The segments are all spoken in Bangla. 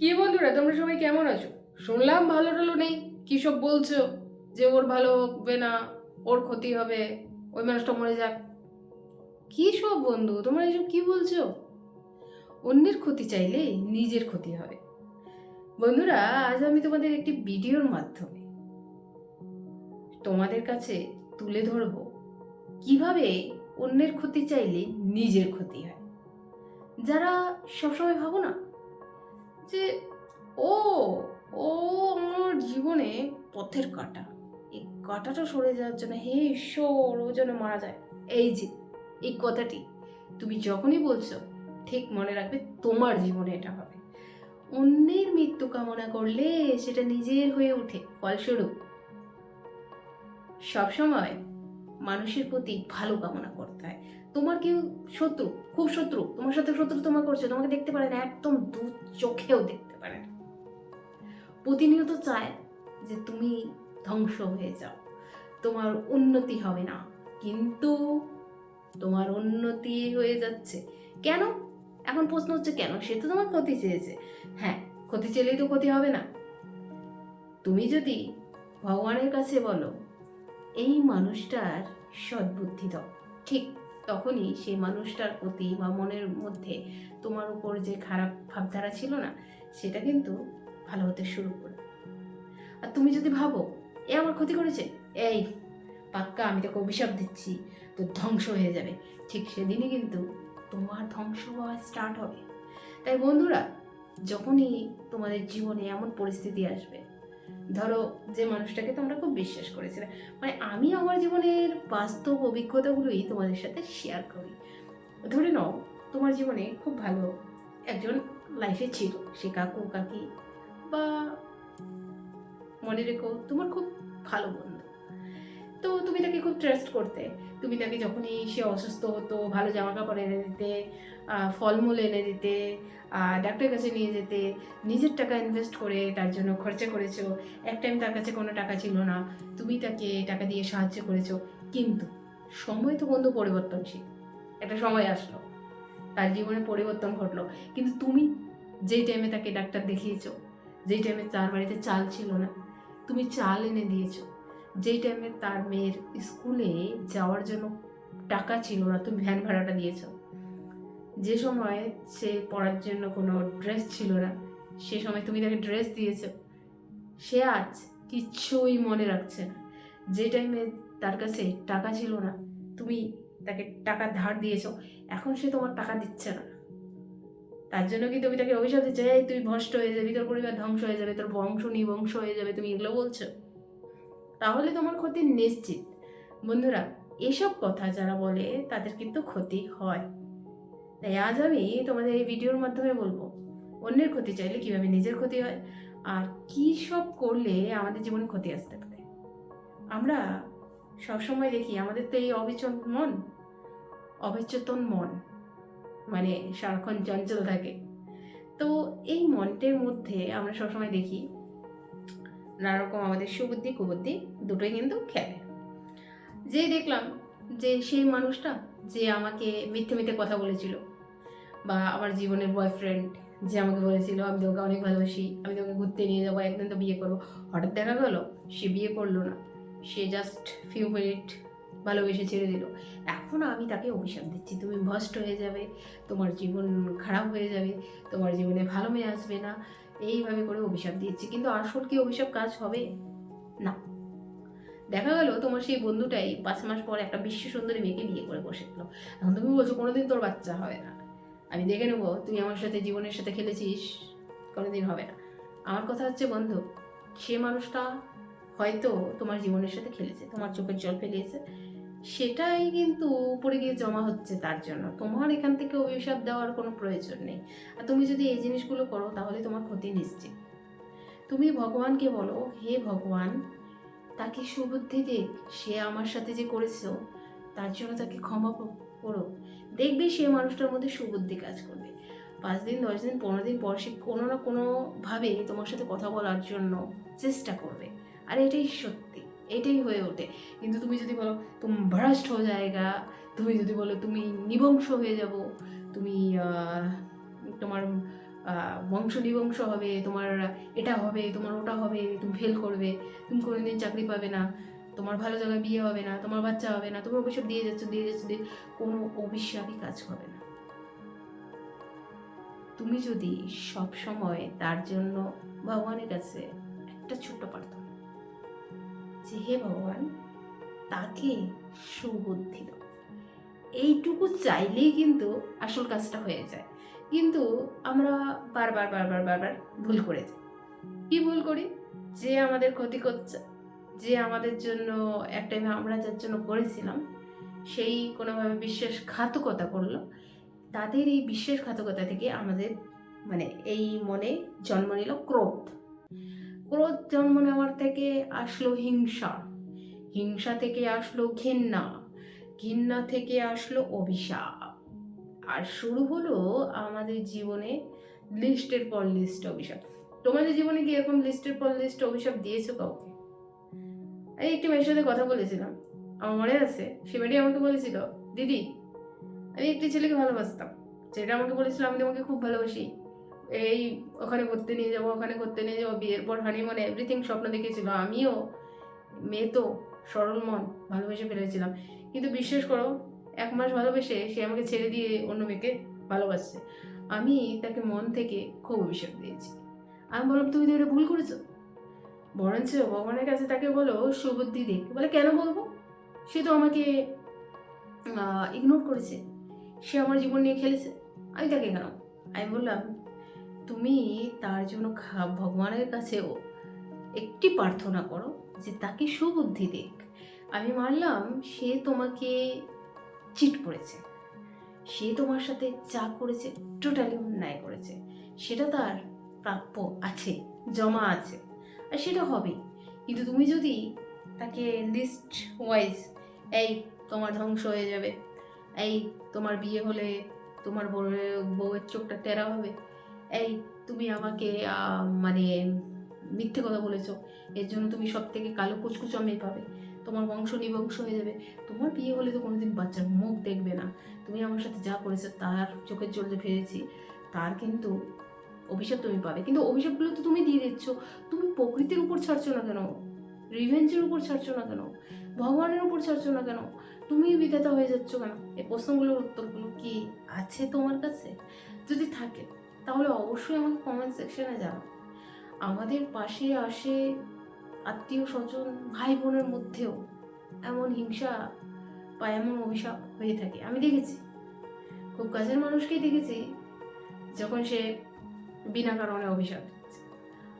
কি বন্ধুরা, তোমরা সবাই কেমন আছো? শুনলাম ভালো টালো নেই। কি সব বলছো যে ওর ভালো হবে না, ওর ক্ষতি হবে, ওই মানুষটা মরে যাক? কি সব বন্ধু, তোমরা এসব কি বলছো? অন্যের ক্ষতি চাইলে নিজের ক্ষতি হবে। বন্ধুরা, আজ আমি তোমাদের একটি ভিডিওর মাধ্যমে তোমাদের কাছে তুলে ধরবো কীভাবে অন্যের ক্ষতি চাইলে নিজের ক্ষতি হয়। যারা সবসময় ভাবো না যে, ও ও আমার জীবনে পথের কাটা। এই কাটাটা সরে যাওয়ার জন্য হে ঈশ্বর, ও যেন মারা যায়। এই যে, এই কথাটি তুমি যখনই বলছো, ঠিক মনে রাখবে তোমার জীবনে এটা হবে। অন্যের মৃত্যু কামনা করলে সেটা নিজের হয়ে ওঠে, ফলস্বরূপ। সবসময় মানুষের প্রতি ভালো কামনা করতে হয়। তোমার কেউ শত্রু, খুব শত্রু, তোমার সাথে শত্রু তোমার করছে, তোমাকে দেখতে পারে না, একদম দু চোখেও দেখতে পারে না। প্রতিনিয়ত চায় যে তুমি ধ্বংস হয়ে যাও, তোমার উন্নতি হবে না, কিন্তু তোমার উন্নতি হয়ে যাচ্ছে। কেন? এখন প্রশ্ন হচ্ছে কেন? সে তো তোমার ক্ষতি চেয়েছে। হ্যাঁ ক্ষতি চেলেই তো ক্ষতি হবে না। তুমি যদি ভগবানের কাছে বলো, এই মানুষটার সদ্বুদ্ধি দাও। ঠিক তখনই সেই মানুষটার প্রতি বা মনের মধ্যে তোমার উপর যে খারাপ ভাবধারা ছিল না, সেটা কিন্তু ভালো হতে শুরু করবে আর তুমি যদি ভাবো, এ আমার ক্ষতি করেছে? এই, পাক্কা, আমি তোকে অভিশাপ দিচ্ছি তো ধ্বংস হয়ে যাবে। ঠিক সেদিনই কিন্তু তোমার ধ্বংস হওয়া স্টার্ট হবে। তাই বন্ধুরা, যখনই তোমাদের জীবনে এমন পরিস্থিতি আসবে ধরো যে মানুষটাকে তোমরা খুব বিশ্বাস করেছিলে। মানে আমি আমার জীবনের বাস্তব অভিজ্ঞতাগুলোই তোমাদের সাথে শেয়ার করি। ধরে নাও, তোমার জীবনে খুব ভালো একজন লাইফে ছিল, সে কাকু, কাকি, বা মনে রেখো তোমার খুব ভালো তো তুমি তাকে খুব ট্রাস্ট করতে। তুমি তাকে যখনই সে অসুস্থ হতো, ভালো জামা কাপড় এনে দিতে ফলমূল এনে দিতে ডাক্তারের কাছে নিয়ে যেতে, নিজের টাকা ইনভেস্ট করে তার জন্য খরচা করেছ, এক টাইম তার কাছে কোনো টাকা ছিল না, তুমি তাকে টাকা দিয়ে সাহায্য করেছ। কিন্তু সময় তো বন্ধু পরিবর্তনশীল। একটা সময় আসলো, তার জীবনে পরিবর্তন ঘটলো। কিন্তু তুমি যেই টাইমে তাকে ডাক্তার দেখিয়েছো, যেই টাইমে তার বাড়িতে চাল ছিল না, তুমি চাল এনে দিয়েছ। যেই টাইমে তার মেয়ের স্কুলে যাওয়ার জন্য টাকা ছিল না, তুমি ভ্যান ভাড়াটা দিয়েছ। যে সময় সে পড়ার জন্য কোনো ড্রেস ছিল না, সে সময় তুমি তাকে ড্রেস দিয়েছ। সে আজ কিচ্ছুই মনে রাখছে না। যে টাইমে তার কাছে টাকা ছিল না, তুমি তাকে টাকা ধার দিয়েছ, এখন সে তোমার টাকা দিচ্ছে না। তার জন্য কি তুমি তাকে অভিশাপ দিচ্ছ? এই তুই ভ্রষ্ট হয়ে যাবি, তোর পরিবার ধ্বংস হয়ে যাবে, তোর বংশ নিবংশ হয়ে যাবে, তুমি এগুলো বলছো? তাহলে তোমার ক্ষতি নিশ্চিত। বন্ধুরা, এসব কথা যারা বলে, তাদের কিন্তু ক্ষতি হয়। তাই আজ আমি তোমাদের এই ভিডিওর মাধ্যমে বলব, অন্যের ক্ষতি চাইলে কীভাবে নিজের ক্ষতি হয়, আর কী সব করলে আমাদের জীবনে ক্ষতি আসতে পারে। আমরা সবসময় দেখি, আমাদের তো এই অবিচল মন, অবিচেতন মন মানে সারাক্ষণ চঞ্চল থাকে। তো এই মনটের মধ্যে আমরা সবসময় দেখি নানা রকম আমাদের সুবুদ্ধি, কুবুদ্ধি দুটোই কিন্তু খেলে। যেই দেখলাম যে সেই মানুষটা যে আমাকে মিথ্যে মিথ্যে কথা বলেছিল বা আমার জীবনের বয়ফ্রেন্ড যে আমাকে বলেছিল, আমি তোকে অনেক ভালোবাসি, আমি তোকে ঘুরতে নিয়ে যাব, একদিন তো বিয়ে করব। হঠাৎ দেখা গেলো সে বিয়ে করল না। সে জাস্ট ফিউ মিনিট ভালোবেসে ছেড়ে দিল। এখন আমি তাকে অভিশাপ দিচ্ছি, তুমি ভস্ট হয়ে যাবে, তোমার জীবন খারাপ হয়ে যাবে, তোমার জীবনে ভালো মেয়ে আসবে না এইভাবে করে অভিশাপ দিচ্ছি কিন্তু আসল কি অভিশাপ কাজ হবে? না। দেখা গেল তোমার সেই বন্ধুটাই পাঁচ মাস পর একটা বিশ্ব সুন্দরী মেয়েকে বিয়ে করে বসে গেলো। এখন তুমি বলছো কোনোদিন তোর বাচ্চা হবে না। আমি দেখে নেব তুই আমার সাথে জীবনের সাথে খেলেছিস, কোনোদিন হবে না। আমার কথা হচ্ছে বন্ধু, সে মানুষটা হয়তো তোমার জীবনের সাথে খেলেছে, তোমার চোখের জল ফেলিয়েছে। সেটাই কিন্তু উপরে গিয়ে জমা হচ্ছে তার জন্য। তোমার এখান থেকে অভিশাপ দেওয়ার কোনো প্রয়োজন নেই। আর তুমি যদি এই জিনিসগুলো করো, তাহলে তোমার ক্ষতি নিশ্চিত। তুমি ভগবানকে বলো, হে ভগবান, তাকে সুবুদ্ধি দিক সে আমার সাথে যে করেছ, তার জন্য তাকে ক্ষমা করো। দেখবে সে মানুষটার মধ্যে সুবুদ্ধি কাজ করবে। পাঁচ দিন, দশ দিন, পনেরো দিন পর সে কোনো না কোনোভাবে তোমার সাথে কথা বলার জন্য চেষ্টা করবে। আর এটাই সত্যি। এটাই হয়ে ওঠে। কিন্তু তুমি যদি বলো, তুমি ভ্রষ্ট হয়ে যায়গা তুমি যদি বলো, তুমি নিবংশ হয়ে যাব। তুমি তোমার বংশ নিবংশ হবে, তোমার এটা হবে, তোমার ওটা হবে, তুমি ফেল করবে। তুমি কোনোদিন চাকরি পাবে না। তোমার ভালো জায়গায় বিয়ে হবে না, তোমার বাচ্চা হবে না তুমি অভিশাপ দিয়ে যাচ্ছ দিয়ে যাচ্ছ, দিয়ে কোনো অভিশাপই কাজ হবে না। তুমি যদি সব সময় তার জন্য ভগবানের কাছে একটা ছোট্ট প্রার্থনা যে হে ভগবান তাকে সুবুদ্ধি দাও। এইটুকু চাইলেই কিন্তু আসল কাজটা হয়ে যায়। কিন্তু আমরা বারবার বারবার বারবার ভুল করে যাই। কি ভুল করি? যে আমাদের ক্ষতি করছে, যে আমাদের জন্য এক টাইমে আমরা যার জন্য করেছিলাম, সেই কোনোভাবে বিশ্বাসঘাতকতা করল, তাদের এই বিশ্বাসঘাতকতা থেকে আমাদের মানে এই মনে জন্ম নিল ক্রোধ। ক্রোধ জন্ম নেওয়ার থেকে আসলো হিংসা। হিংসা থেকে আসলো ঘেন্না ঘৃণা থেকে আসলো অভিশাপ। আর শুরু হলো আমাদের জীবনে লিস্টের পর লিস্ট অভিশাপ। তোমাদের জীবনে কি এরকম লিস্টের পর লিস্ট অভিশাপ দিয়েছ কাউকে? এই একটি মেয়ের সাথে কথা বলেছিলাম। আমার মনে আছে, সে মেয়েটি আমাকে বলেছিল, দিদি, আমি একটি ছেলেকে ভালোবাসতাম। যেটা আমাকে বলেছিল, আমি তোমাকে খুব ভালোবাসি। এই ওখানে ঘুরতে নিয়ে যাব, ওখানে ঘুরতে নিয়ে যাব, বিয়ের পর হানিমুন এভরিথিং স্বপ্ন দেখেছিল আমিও, মেয়ে তো, সরল মন, ভালোবেসে ফেলেছিলাম। কিন্তু বিশ্বাস করো, এক মাস ভালোবেসে সে আমাকে ছেড়ে দিয়ে অন্য মেয়েকে ভালোবাসছে। আমি তাকে মন থেকে খুব অভিশাপ দিয়েছি। আমি বললাম, তুমি তো এটা ভুল করেছ। বরঞ্চ ভগবানের কাছে তাকে বলো, সুবুদ্ধি দিক বলে, কেন বলব? সে তো আমাকে ইগনোর করেছে। সে আমার জীবন নিয়ে খেলেছে। আমি তাকে কেন? আমি বললাম তুমি তার জন্য ভগবানের কাছেও একটি প্রার্থনা করো যে তাকে সুবুদ্ধি দিক। আমি মানলাম সে তোমাকে চিট করেছে। সে তোমার সাথে যা করেছে টোটালি অন্যায় করেছে। সেটা তার প্রাপ্য আছে, জমা আছে। আর সেটা হবে। কিন্তু তুমি যদি তাকে লিস্ট ওয়াইজ এই তোমার ধ্বংস হয়ে যাবে, এই তোমার বিয়ে হলে তোমার বউয়ের চোখটা টেরা হবে। এই তুমি আমাকে মানে মিথ্যে কথা বলেছ, এর জন্য তুমি সব থেকে কালো কুচকুচো মেয়ে পাবে। তোমার বংশ নিবংশ হয়ে যাবে। তোমার বিয়ে হলে তো কোনোদিন বাচ্চার মুখ দেখবে না। তুমি আমার সাথে যা করেছ তার চোখের জলতে ফিরেছি তার কিন্তু অভিশাপ তুমি পাবে। কিন্তু অভিশাপগুলো তো তুমি দিয়ে দিচ্ছ। তুমি প্রকৃতির উপর ছাড়ছো না কেন? রিভেঞ্জের উপর ছাড়ছো না কেন? ভগবানের উপর ছাড়ছো না কেন? তুমি বিধাতা হয়ে যাচ্ছ কেন? এই প্রশ্নগুলোর উত্তরগুলো কি আছে তোমার কাছে? যদি থাকে তাহলে অবশ্যই আমাকে কমেন্ট সেকশনে জানাও। আমাদের পাশে আসে আত্মীয় স্বজন ভাই বোনের মধ্যেও এমন হিংসা, বা এমন অভিশাপ হয়ে থাকে। আমি দেখেছি, খুব কাছের মানুষকেই দেখেছি, যখন সে বিনা কারণে অভিশাপ দিচ্ছে।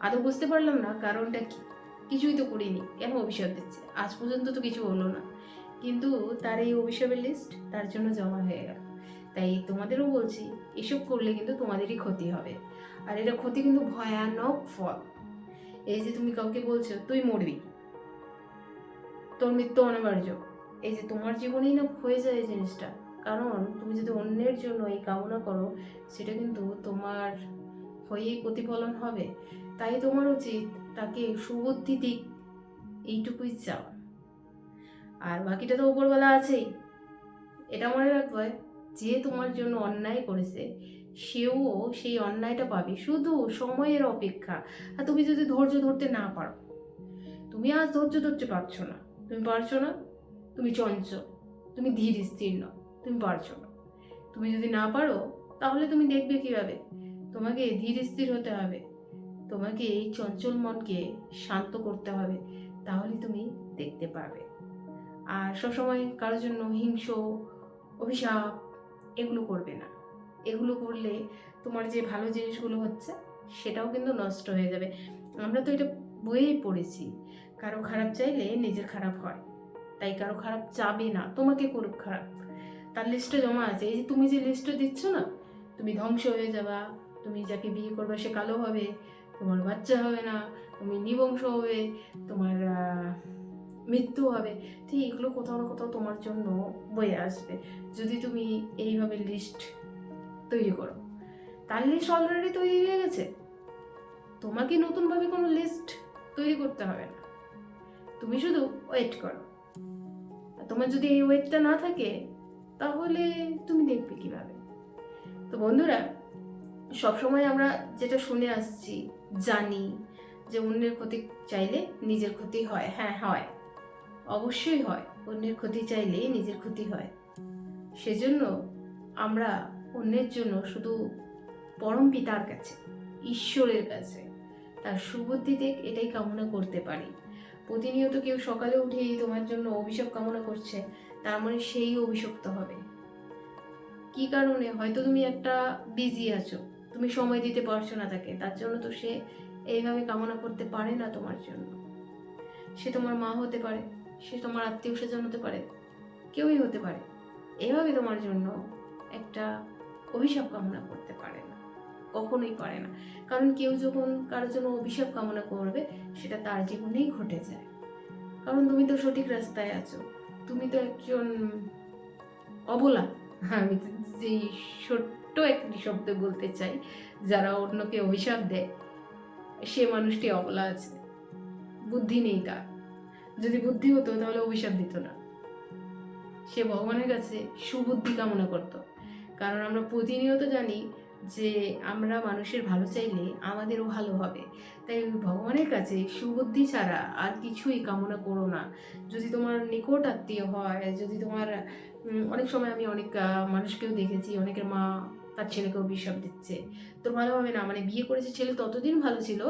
আদৌ বুঝতে পারলাম না কারণটা কি। কিছুই তো করিনি, কেন অভিশাপ দিচ্ছে? আজ পর্যন্ত তো কিছু হলো না। কিন্তু তার এই অভিশাপের লিস্ট তার জন্য জমা হয়ে গেল। তাই তোমাদেরও বলছি এসব করলে কিন্তু তোমাদেরই ক্ষতি হবে। আর এটা ক্ষতি কিন্তু ভয়ানক ফল। এই যে তুমি কাউকে বলছো, তুই মরবি। তোর মৃত্যু অনিবার্য। এই যে তোমার জীবনেই না হয়ে যায় এই জিনিসটা। কারণ তুমি যদি অন্যের জন্য এই কামনা করো, সেটা কিন্তু তোমার হয়েই প্রতিফলন হবে। তাই তোমার উচিত তাকে সুবুদ্ধি দিক, এইটুকুই চাও। আর বাকিটা তো উপরবেলা আছেই। এটা মনে রাখবে। যে তোমার জন্য অন্যায় করেছে, সেও সেই অন্যায়টা পাবে। শুধু সময়ের অপেক্ষা। আর তুমি যদি ধৈর্য ধরতে না পারো, তুমি আজ ধৈর্য ধরতে পারছ না। তুমি পারছ না, তুমি চঞ্চল তুমি ধীর স্থির নও, তুমি পারছ না। তুমি যদি না পারো, তাহলে তুমি দেখবে কীভাবে? তোমাকে ধীর স্থির হতে হবে। তোমাকে এই চঞ্চল মনকে শান্ত করতে হবে। তাহলে তুমি দেখতে পাবে আর সবসময় কারোর জন্য হিংস, অভিশাপ এগুলো করবে না। এগুলো করলে তোমার যে ভালো জিনিসগুলো হচ্ছে, সেটাও কিন্তু নষ্ট হয়ে যাবে। আমরা তো এটা বইয়েই পড়েছি, কারও খারাপ চাইলে নিজের খারাপ হয়, তাই কারও খারাপ চাবে না, তোমাকে করুক খারাপ। তার লিস্টটা জমা আছে, এই যে তুমি যে লিস্টটা দিচ্ছ না, তুমি ধ্বংস হয়ে যাবা, তুমি যাকে বিয়ে করবে সে কালো হবে, তোমার বাচ্চা হবে না, তুমি নিবংশ হবে, তোমার মৃত্যু হবে। তো এগুলো কোথাও না কোথাও তোমার জন্য বয়ে আসবে। যদি তুমি এইভাবে লিস্ট তৈরি করো তার লিস্ট অলরেডি তৈরি হয়ে গেছে। তোমাকে নতুনভাবে কোনো লিস্ট তৈরি করতে হবে না। তুমি শুধু ওয়েট করো। তোমার যদি এই ওয়েটটা না থাকে, তাহলে তুমি দেখবে কীভাবে। তো বন্ধুরা, সবসময় আমরা যেটা শুনে আসছি, জানি যে অন্যের ক্ষতি চাইলে নিজের ক্ষতি হয়। হ্যাঁ হয়। অবশ্যই হয়, অন্যের ক্ষতি চাইলে নিজের ক্ষতি হয়। সেজন্য আমরা অন্যের জন্য শুধু পরম পিতার কাছে, ঈশ্বরের কাছে, তার সুবুদ্ধি দিক এটাই কামনা করতে পারি। প্রতিনিয়ত কেউ সকালে উঠেই তোমার জন্য অভিশাপ কামনা করছে, তার মানে সেই অভিশপ্ত হবে। কি কারণে? হয়তো তুমি একটা বিজি আছো, তুমি সময় দিতে পারছ না তাকে, তার জন্য তো সে এইভাবে কামনা করতে পারে না তোমার জন্য। সে তোমার মা হতে পারে। সে তোমার আত্মীয় স্বজন হতে পারে, কেউই হতে পারে। এভাবে তোমার জন্য একটা অভিশাপ কামনা করতে পারে না, কখনোই পারে না। কারণ কেউ যখন কারোর জন্য অভিশাপ কামনা করবে, সেটা তার জীবনেই ঘটে যায়। কারণ তুমি তো সঠিক রাস্তায় আছো, তুমি তো একজন অবলা। আমি যে ছোট্ট একটি শব্দ বলতে চাই, যারা অন্যকে অভিশাপ দেয়, সে মানুষটি অবলা আছে, বুদ্ধি নেই তার। যদি বুদ্ধি হতো, তাহলে অভিশাপ দিত না। সে ভগবানের কাছে সুবুদ্ধি কামনা করত। কারণ আমরা প্রতিনিয়ত জানি যে, আমরা মানুষের ভালো চাইলে আমাদেরও ভালো হবে। তাই ভগবানের কাছে সুবুদ্ধি ছাড়া আর কিছুই কামনা করো না। যদি তোমার নিকট আত্মীয় হয়, যদি তোমার অনেক সময় আমি অনেক মানুষকেও দেখেছি, অনেকের মা তার ছেলেকে অভিশাপ দিচ্ছে। তোর ভালো হবে না মানে বিয়ে করেছে ছেলে ততদিন ভালো ছিল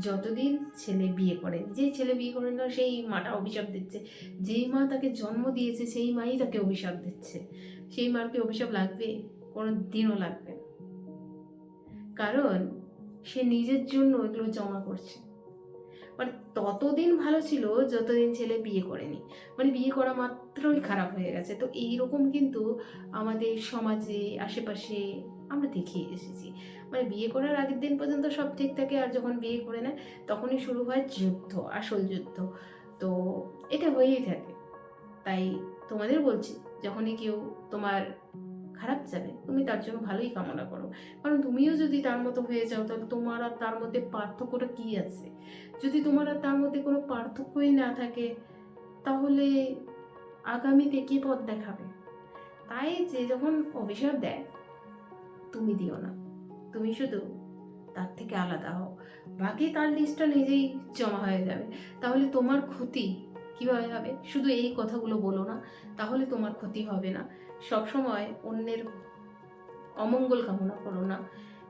যতদিন ছেলে বিয়ে করে। যে ছেলে বিয়ে করে না, সেই মাটা অভিশাপ দিচ্ছে। যেই মা তাকে জন্ম দিয়েছে, সেই মাই তাকে অভিশাপ দিচ্ছে। সেই মার কি অভিশাপ লাগবে? কোনো দিনও লাগবে। কারণ সে নিজের জন্য এগুলো জমা করছে। মানে ততদিন ভালো ছিল যতদিন ছেলে বিয়ে করেনি। মানে বিয়ে করা মাত্রই খারাপ হয়ে গেছে। তো এইরকম কিন্তু আমাদের সমাজে, আশেপাশে আমরা দেখিয়ে এসেছি। মানে বিয়ে করার আগের দিন পর্যন্ত সব ঠিক থাকে আর যখন বিয়ে করে নেয় তখনই শুরু হয় যুদ্ধ, আসল যুদ্ধ। তো এটা হয়েই থাকে। তাই তোমাদের বলছি, যখনই কেউ তোমার খারাপ যাবে, তুমি তার জন্য ভালোই কামনা করো। কারণ তুমিও যদি তার মতো হয়ে যাও, তাহলে তোমার আর তার মধ্যে পার্থক্যটা কী আছে? যদি তোমার আর তার মধ্যে কোনো পার্থক্যই না থাকে, তাহলে আগামীতে কে পথ দেখাবে। তাই যে যখন অভিশাপ দেয়, তুমি দিও না। তুমি শুধু তার থেকে আলাদা হও। বাকি তার লিস্টটা নিজেই জমা হয়ে যাবে। তাহলে তোমার ক্ষতি কীভাবে হবে? শুধু এই কথাগুলো বলো না, তাহলে তোমার ক্ষতি হবে না। সবসময় অন্যের অমঙ্গল কামনা করো না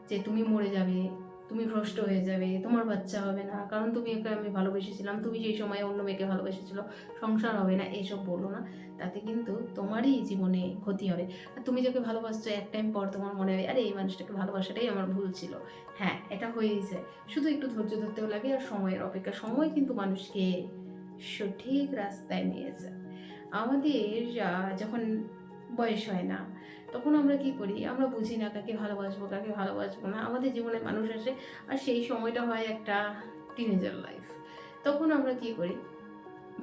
যে তুমি মরে যাবে, তুমি ভ্রষ্ট হয়ে যাবে, তোমার বাচ্চা হবে না। কারণ তুমি একে আমি ভালোবেসেছিলাম, তুমি সেই সময় অন্য মেয়েকে ভালোবেসেছিল, সংসার হবে না, এসব বলো না। তাতে কিন্তু তোমারই জীবনে ক্ষতি হবে। আর তুমি যাকে ভালোবাসছো, এক টাইম পর তোমার মনে হবে, আরে, এই মানুষটাকে ভালোবাসাটাই আমার ভুল ছিল। হ্যাঁ এটা হয়েই যায়। শুধু একটু ধৈর্য ধরতেও লাগে আর সময়ের অপেক্ষা। সময় কিন্তু মানুষকে সঠিক রাস্তায় নিয়ে যায় আমাদের যখন বয়স হয় না, তখন আমরা কি করি? আমরা বুঝি না কাকে ভালোবাসবো কাকে ভালোবাসবো না। আমাদের জীবনে মানুষ আসে আর সেই সময়টা হয় একটা টিনেজার লাইফ তখন আমরা কি করি?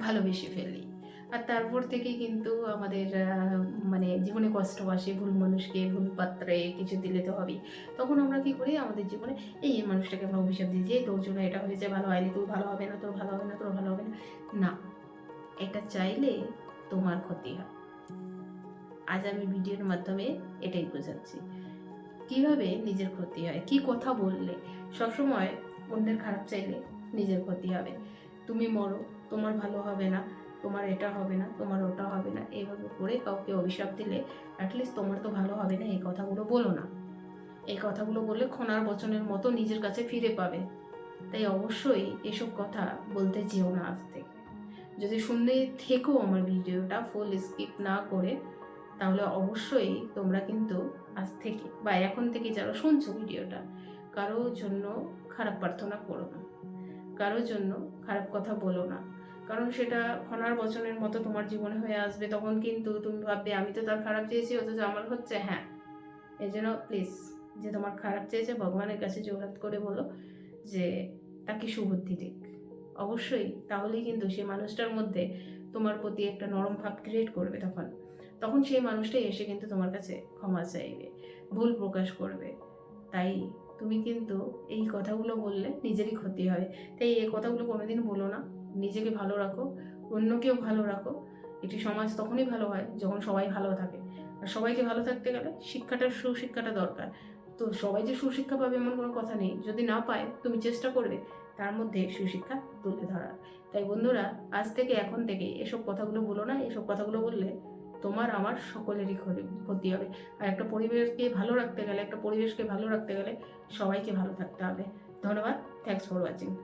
ভালোবেসে ফেলি। আর তারপর থেকে কিন্তু আমাদের মানে জীবনে কষ্ট আসে, ভুল মানুষকে ভুল পাত্রে কিছু দিলে তো হবেই। তখন আমরা কি করি, আমাদের জীবনে এই মানুষটাকে আমরা অভিশাপ দিই যে, তোর জন্য এটা হয়েছে, ভালো হয়নি, তোর ভালো হবে না, তোর ভালো হবে না, তোর ভালো হবে না। না, এটা চাইলে তোমার ক্ষতি হয়। আজ আমি ভিডিওর মাধ্যমে এটাই বোঝাচ্ছি। কীভাবে নিজের ক্ষতি হয়, কি কথা বললে, সবসময় অন্যের খারাপ চাইলে নিজের ক্ষতি হবে। তুমি মরো, তোমার ভালো হবে না। তোমার এটা হবে না, তোমার ওটা হবে না, এইভাবে করে কাউকে অভিশাপ দিলে অ্যাটলিস্ট তোমার তো ভালো হবে না, এই কথাগুলো বলো না। এই কথাগুলো বললে খনার বচনের মতো নিজের কাছে ফিরে পাবে। তাই অবশ্যই এসব কথা বলতে যেও না আজ থেকে। যদি শুনতে থেকো আমার ভিডিওটা ফুল স্কিপ না করে, তাহলে অবশ্যই তোমরা কিন্তু আজ থেকে বা এখন থেকে যারা শুনছো ভিডিওটা, কারোর জন্য খারাপ প্রার্থনা করো না। কারোর জন্য খারাপ কথা বলো না। কারণ সেটা খনার বচনের মতো তোমার জীবনে হয়ে আসবে, তখন কিন্তু তুমি ভাববে, আমি তো তার খারাপ চেয়েছি, অথচ আমার হচ্ছে হ্যাঁ। এই জন্য প্লিজ যে তোমার খারাপ চেয়েছে, ভগবানের কাছে জোরাত করে বলো যে, তাকে সুবুদ্ধি দিক। অবশ্যই তাহলেই কিন্তু সে মানুষটার মধ্যে তোমার প্রতি একটা নরম ভাব ক্রিয়েট করবে তখন। তখন সেই মানুষটাই এসে কিন্তু তোমার কাছে ক্ষমা চাইবে, ভুল প্রকাশ করবে। তাই তুমি কিন্তু এই কথাগুলো বললে নিজেরই ক্ষতি হয়। তাই এই কথাগুলো কোনোদিন বলো না। নিজেকে ভালো রাখো, অন্যকেও ভালো রাখো। একটি সমাজ তখনই ভালো হয় যখন সবাই ভালো থাকে। আর সবাইকে ভালো থাকতে গেলে শিক্ষাটার সুশিক্ষাটা দরকার। তো সবাই যে সুশিক্ষা পাবে এমন কোনো কথা নেই। যদি না পায়, তুমি চেষ্টা করবে তার মধ্যে সুশিক্ষা তুলে ধরার। তাই বন্ধুরা, আজ থেকে এখন থেকে এসব কথাগুলো বলো না। এসব কথাগুলো বললে তোমার আমার সকলেরই ক্ষতি হবে। আর একটা পরিবেশকে ভালো রাখতে গেলে, একটা পরিবেশকে ভালো রাখতে গেলে সবাইকে ভালো থাকতে হবে। ধন্যবাদ। Thanks for watching